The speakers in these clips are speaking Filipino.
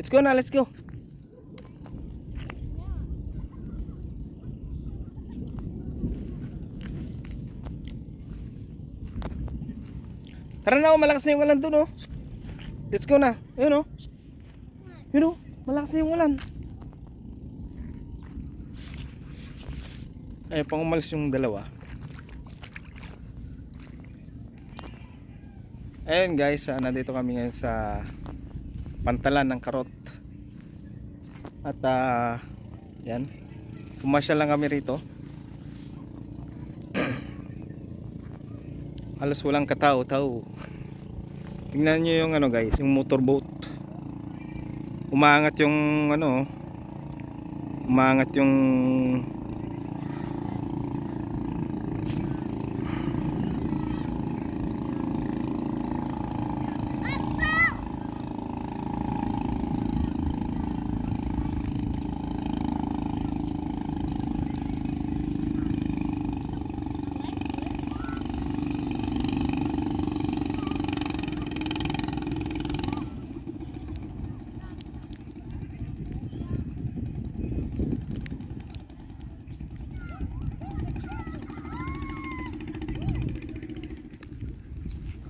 Let's go na, let's go. Tara na, oh, malakas na yung ulan dun, oh. Let's go na. Ayun, oh. Yun, oh. Malakas na yung ulan. Ay, pang umalis yung dalawa. Ayun guys, ah, nandito kami ngayon sa pantalan ng karot. At ah, yan. Pumasya lang kami rito. Halos walang katao-tao. Tingnan nyo yung ano guys, yung motorboat. Umaangat yung ano, umaangat yung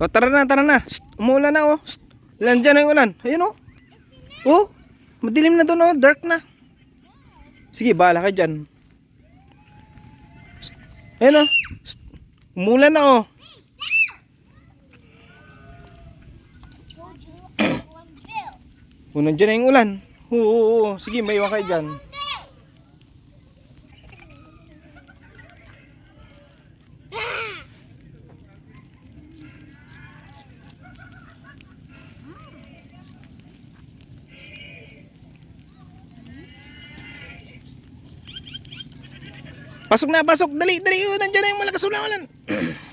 O tara na, tara na. Shh, umuulan na oh. Shh, Landiyan na yung ulan. Ayun oh. Oh, madilim na doon oh, dark na. Sige, bahala ka dyan. Shh, Ayun oh. Shh, Umuulan na oh. Oh, nandiyan na yung ulan. Oo, oo, oo. Sige, may iwan kayo dyan. Pasok na, pasok. Dali, dali. Oh, nandiyan na yung malakas ulan.